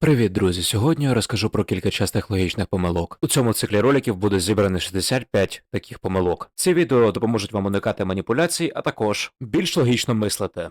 Привіт, друзі! Сьогодні я розкажу про кілька частих логічних помилок. У цьому циклі роликів буде зібрано 65 таких помилок. Ці відео допоможуть вам уникати маніпуляцій, а також більш логічно мислити.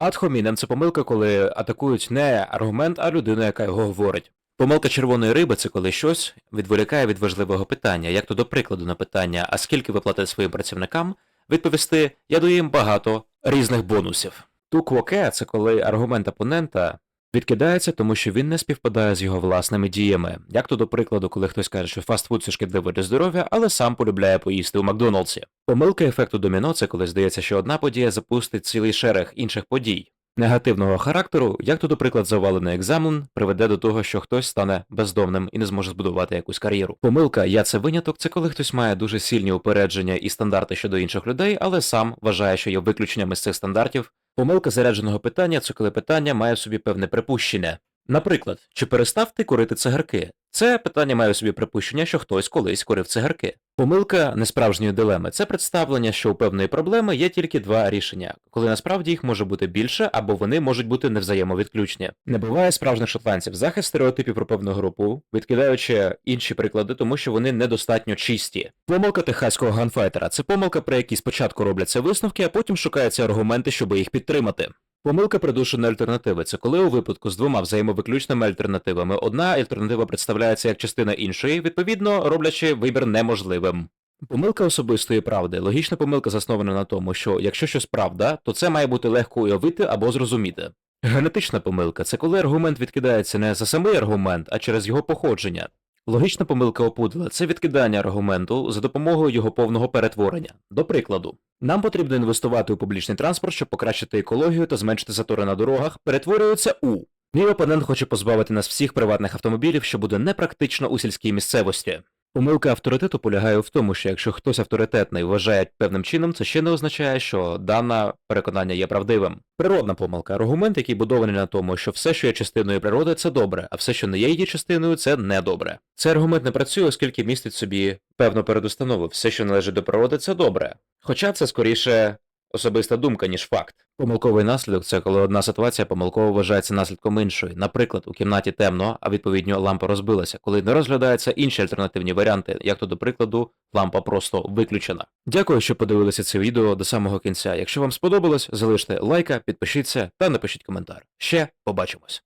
Hominem – це помилка, коли атакують не аргумент, а людину, яка його говорить. Помилка червоної риби це коли щось відволікає від важливого питання, як то до прикладу на питання, а скільки ви платите своїм працівникам, відповісти я даю їм багато різних бонусів. Туквоке це коли аргумент опонента відкидається, тому що він не співпадає з його власними діями. Як то до прикладу, коли хтось каже, що фастфуд це шкідливо для здоров'я, але сам полюбляє поїсти у Макдоналдсі. Помилка ефекту доміно це коли здається, що одна подія запустить цілий шерег інших подій. Негативного характеру, як то, до приклад, завалений екзамен, приведе до того, що хтось стане бездомним і не зможе збудувати якусь кар'єру. Помилка я це виняток, це коли хтось має дуже сильні упередження і стандарти щодо інших людей, але сам вважає, що є виключеннями з цих стандартів. Помилка зарядженого питання це коли питання має в собі певне припущення. Наприклад, чи перестав ти курити цигарки? Це питання має в собі припущення, що хтось колись курив цигарки. Помилка несправжньої дилеми це представлення, що у певної проблеми є тільки два рішення, коли насправді їх може бути більше або вони можуть бути невзаємовідключні. Не буває справжніх шотландців захист стереотипів про певну групу, відкидаючи інші приклади, тому що вони недостатньо чисті. Помилка техаського ганфайтера це помилка, при якій спочатку робляться висновки, а потім шукаються аргументи, щоб їх підтримати. Помилка придушеної альтернативи це коли у випадку з двома взаємовиключними альтернативами одна альтернатива представляється як частина іншої, відповідно роблячи вибір неможливим. Помилка особистої правди. Логічна помилка заснована на тому, що якщо щось правда, то це має бути легко уявити або зрозуміти. Генетична помилка це коли аргумент відкидається не за самий аргумент, а через його походження. Логічна помилка опудала це відкидання аргументу за допомогою його повного перетворення. До прикладу, нам потрібно інвестувати у публічний транспорт, щоб покращити екологію та зменшити затори на дорогах, перетворюється у. Мій опонент хоче позбавити нас всіх приватних автомобілів, що буде непрактично у сільській місцевості. Помилка авторитету полягає в тому, що якщо хтось авторитетний вважає певним чином, це ще не означає, що дане переконання є правдивим. Природна помилка аргумент, який будований на тому, що все, що є частиною природи, це добре, а все, що не є її частиною, це недобре. Цей аргумент не працює, оскільки містить собі певну передустанову. Все, що належить до природи, це добре. Хоча це скоріше особиста думка, ніж факт. Помилковий наслідок це коли одна ситуація помилково вважається наслідком іншої. Наприклад, у кімнаті темно, а відповідно лампа розбилася, коли не розглядаються інші альтернативні варіанти, як то, до прикладу, лампа просто виключена. Дякую, що подивилися це відео до самого кінця. Якщо вам сподобалось, залиште лайка, підпишіться та напишіть коментар. Ще побачимось.